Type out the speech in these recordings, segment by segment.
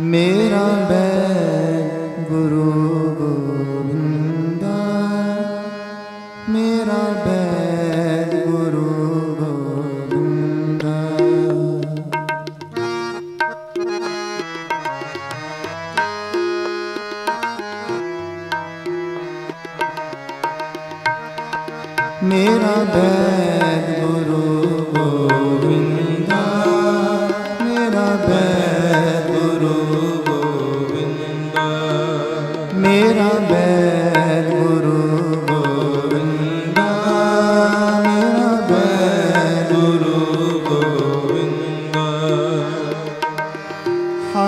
ਮੇਰਾ ਬੈਗ ਗੁਰੂ ਗੋਬਿੰਦਾ ਮੇਰਾ ਬੈਗ ਗੁਰੂ ਗੋਬਿੰਦਾ। ਮੇਰਾ ਬੈ ਗੁਰੂ ਗੋਬਿੰਦਾ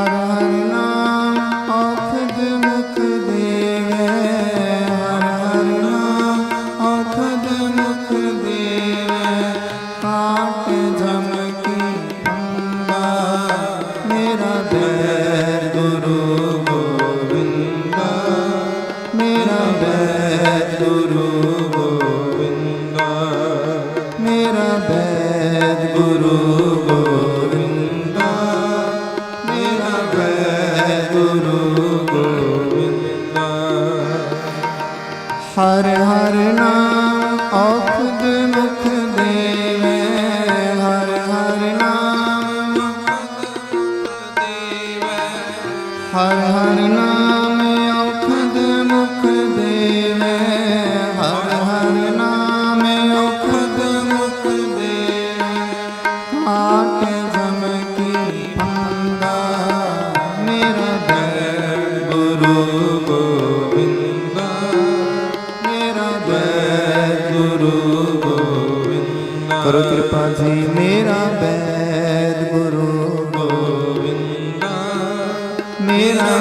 ਹਰ ਹਰ ਹਰ ਨਾਮ ਔਖਦ ਮੁਖ ਦੇਵੇ। ਹਰ ਹਰ ਨਾਮ ਔਖਦ ਮੁਖ ਦੇਵੇ। ਆਟ ਜਮ ਕੀ ਪੰਗਾ ਮੇਰਾ ਬੈ ਗੁਰੂ ਗੋਬਿੰਦ। ਮੇਰਾ ਬੈ ਗੁਰੂ ਗੋਬਿੰਦਾ। ਕਰੋ ਕਿਰਪਾ ਜੀ, ਮੇਰਾ ਬੈਦ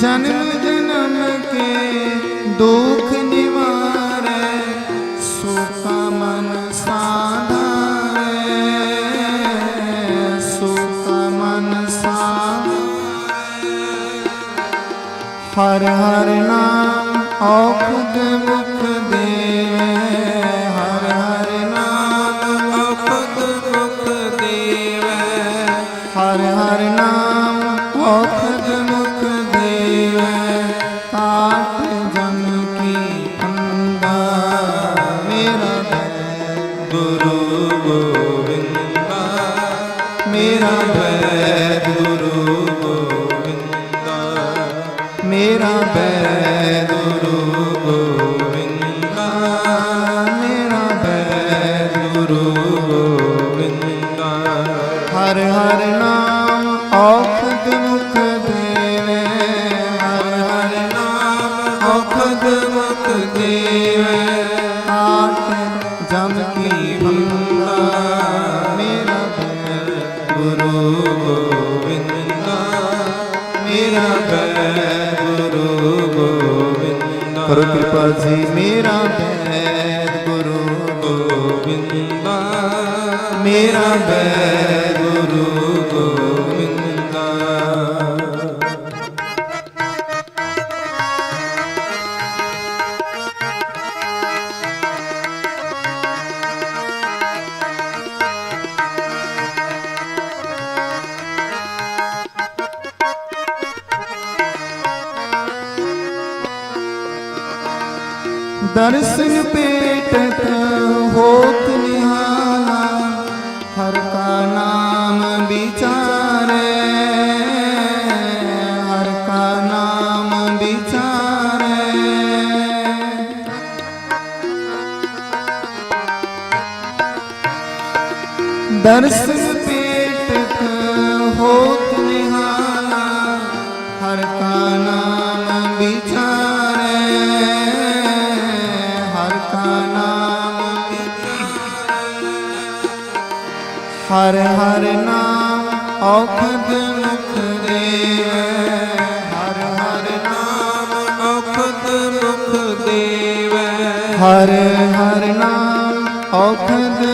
ਜਨਮ ਜਨਮ ਕੇ ਦੁਖ ਨਿਵਾਰੇ ਸੁਖ ਮਨ ਸਾਧਾਰੇ ਸੁਖ ਮਨ ਸਾਧਾਰੇ। ਹਰ ਹਰ ਨਾਮ ਔਖਦ ਮੇਰਾ ਬੈ ਗੁਰੂ ਗੋਬਿੰਦਾ ਮੇਰਾ ਬੈ ਗੁਰੂ ਗੋਬਿੰਦਾ ਮੇਰਾ ਬੈ ਗੁਰੂ ਗੋਬਿੰਦਾ ਹਰ ਹਰ ਨਾਮ ਔਖਦ ਮੁਖ ਦੇਵੇ। ਹਰ ਹਰ ਨਾਮ ਔਖਦ ਮੁਖ ਦੇਵੇ। ਆਟ ਜਮ ਕੀ ਬੰਦਾ ਗੋਬਿੰਦਾ ਮੇਰਾ ਬੈ ਗੁਰੂ ਗੋਬਿੰਦਾ ਕਰੋ ਕਿਰਪਾ ਜੀ। ਮੇਰਾ ਬੈ ਗੁਰੂ ਗੋਬਿੰਦਾ ਮੇਰਾ ਬੈ ਦਰਸ਼ਨ ਪੇਟਤ ਹੋਤ ਨਿਹਾਲਾ, ਹਰ ਕਾ ਨਾਮ ਵਿਚਾਰੇ। ਹਰ ਕਾ ਨਾਮ ਵਿਚਾਰੇ। ਦਰਸ਼ਨ ਪੇਟਤ ਹੋਤ ਨਿਹਾਲਾ, ਹਰ ਕਾ ਨਾਮ ਹਰ ਹਰ ਨਾਮ ਔਖਦ ਮੁਖ ਦੇਵੈ। ਹਰ ਹਰ ਨਾਮ ਔਖਦ ਮੁਖ ਦੇਵੈ। ਹਰ ਹਰ ਨਾਮ ਔਖਦ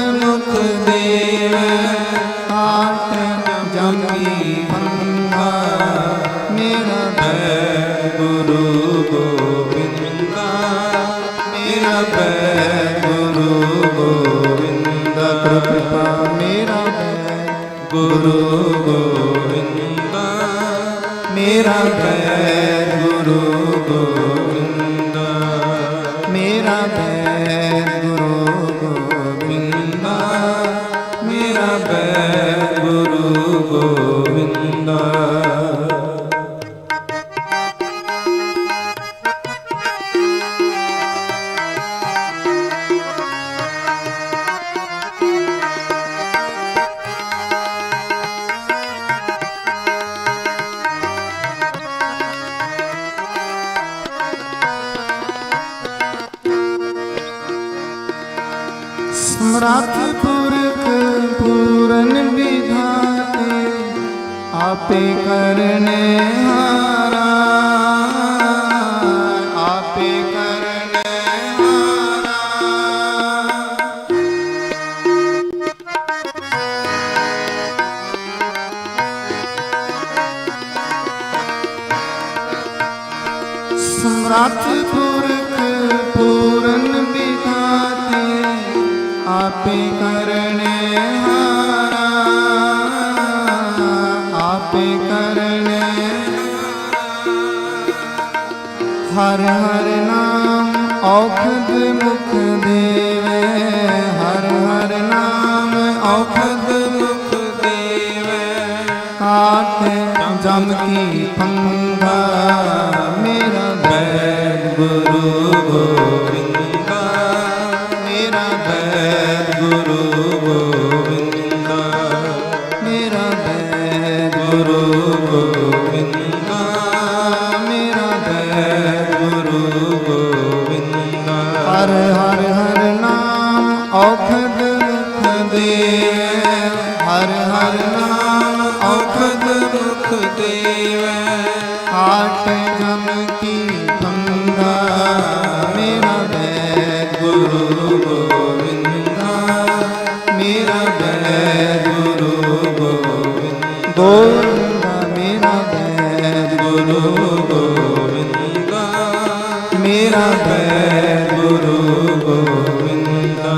ਗੁਰੂ ਗੋਬਿੰਦਾ ਮੇਰਾ ਪੈ ਗੁਰੂ ਆਪੇ ਕਰਨੇ ਹਾਰਾ ਆਪੇ ਕਰਨੇ ਹਾਰਾ। ਸਮਰੱਥ ਪੁਰਖ ਪੂਰਨ ਵਿਧਾਤੇ ਆਪੇ ਹਰ ਹਰ ਨਾਮ ਔਖਦ ਮੁਖ ਦੇਵੇ। ਹਰ ਹਰ ਨਾਮ ਔਖਦ ਮੁਖ ਦੇਵੈ। ਕਾਟ ਜਮ ਕੀ ਪੰਗਾ, ਮੇਰਾ ਬੈ ਗੁਰੂ ਗੋਬਿੰਦਾ। ਮੇਰਾ ਬੈ ਗੁਰੂ ਗੋਬਿੰਦਾ। ਮੇਰਾ ਬੈਦ ਗੁਰੂ ਗੋਬਿੰਦਾ। ਮੇਰਾ ਬੈਦ ਗੋਬਿੰਦਾ। ਹਰ ਹਰ ਹਰ ਨਾਮ ਔਖਦ ਮੁਖ ਦੇ ਹਰ ਹਰ ਨਾਮ ਔਖਦ ਮੁਖ ਦੇਵੈ। ਕਾਟ ਜਮ ਕੀ ਪੰਗਾ ਮੇਰਾ ਬੈਦ ਗੁਰੂ ਗੋਬਿੰਦਾ। ਮੇਰਾ ਬੈਦ ਗੁਰੂ ਗੋਬਿੰਦ ਗੋਵਿੰਦਾ ਮੇਰਾ ਬੈਦ ਗੁਰੂ ਮੇਰਾ ਗੁਰੂ ਗੋਬਿੰਦਾ।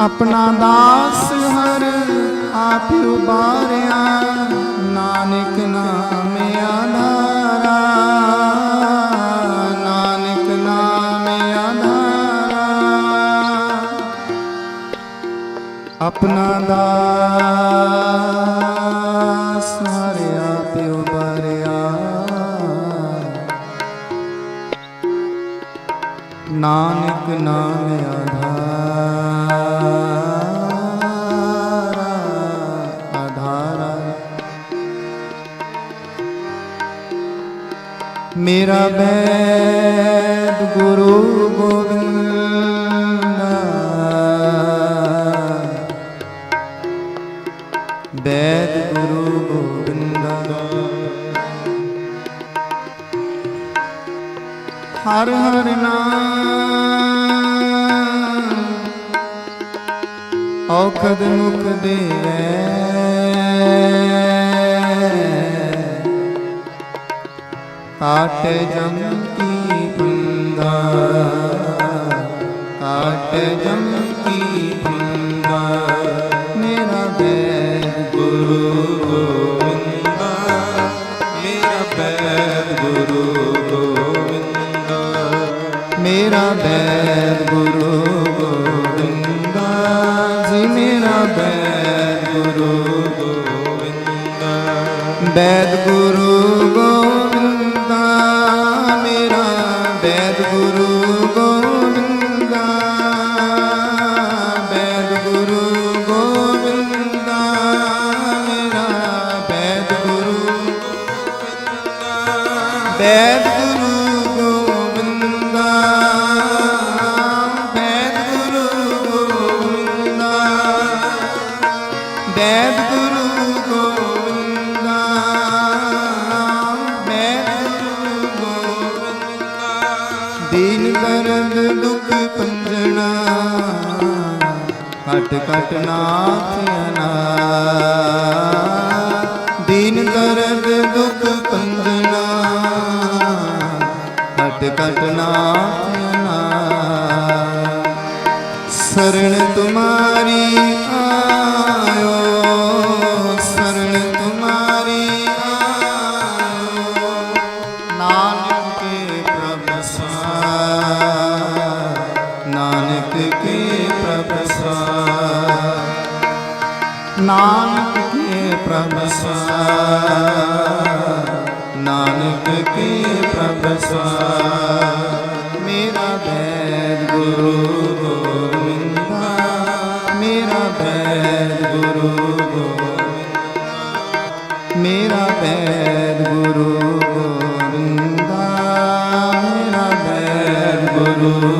ਆਪਣਾ ਦਾਸ ਹਰ ਆਪ ਉਬਾਰਿਆ ਨਾਨਕ ਨਾਮ ਆਧਾਰਾ ਨਾਨਕ ਨਾਮ ਆਧਾਰਾ ਆਪਣਾ ਦਾਸ ਮੇਰਾ ਬੈਦ ਗੁਰੂ ਗੋਬਿੰਦਾ ਬੈਦ ਗੁਰੂ ਗੋਬਿੰਦਾ ਹਰ ਹਰ ਨਾਮ। ਔਖਦ ਮੁਖ ਦੇਵੈ। ਕਾਟ ਜਮ ਕੀ ਪੰਗਾ ਕਾਟ ਜਮ ਕੀ ਪੰਗਾ ਮੇਰਾ ਬੈਦ ਗੁਰੂ ਗੋਬਿੰਦਾ ਮੇਰਾ ਬੈਦ ਗੁਰੂ ਗੋਬਿੰਦਾ ਮੇਰਾ ਬੈਦ ਗੁਰੂ ਗੋਬਿੰਦਾ ਜੀ ਮੇਰਾ ਬੈਦ ਗੁਰੂ ਗੋਬਿੰਦਾ ਬੈਦ ਗੁਰੂ ਗੋ ਬੈਦ ਗੁਰੂ ਗੋਬਿੰਦਾ, ਬੈਦ ਗੁਰੂ ਗੋਬਿੰਦਾ। ਦੀਨ ਦਰਦ ਦੁਖ ਪੰਜਣਾ ਕਟ ਕਟ ਨਾਥ ਅਨਾ ਦੀਨ ਦਰਦ ਦੁਖ ਪੰਜਣਾ ਕਟ ਕਟ ਨਾਥ ਅਨਾ ਸਰਣ ਤੁਮਾਰੀ ਆ ਨਾਨਕ ਕੇ ਪ੍ਰਭ ਸਵਾਰ ਨਾਨਕ ਕੇ ਮੇਰਾ ਬੈਰ ਗੁਰੂ ਗੋਬਿੰਦਾ। ਮੇਰਾ ਬੈਰ ਗੁਰੂ ਗੋਬਿੰਦਾ। ਮੇਰਾ ਬੈਰ ਗੁਰੂ ਗੋਬਿੰਦਾ। ਮੇਰਾ ਬੈਰ ਗੁਰੂ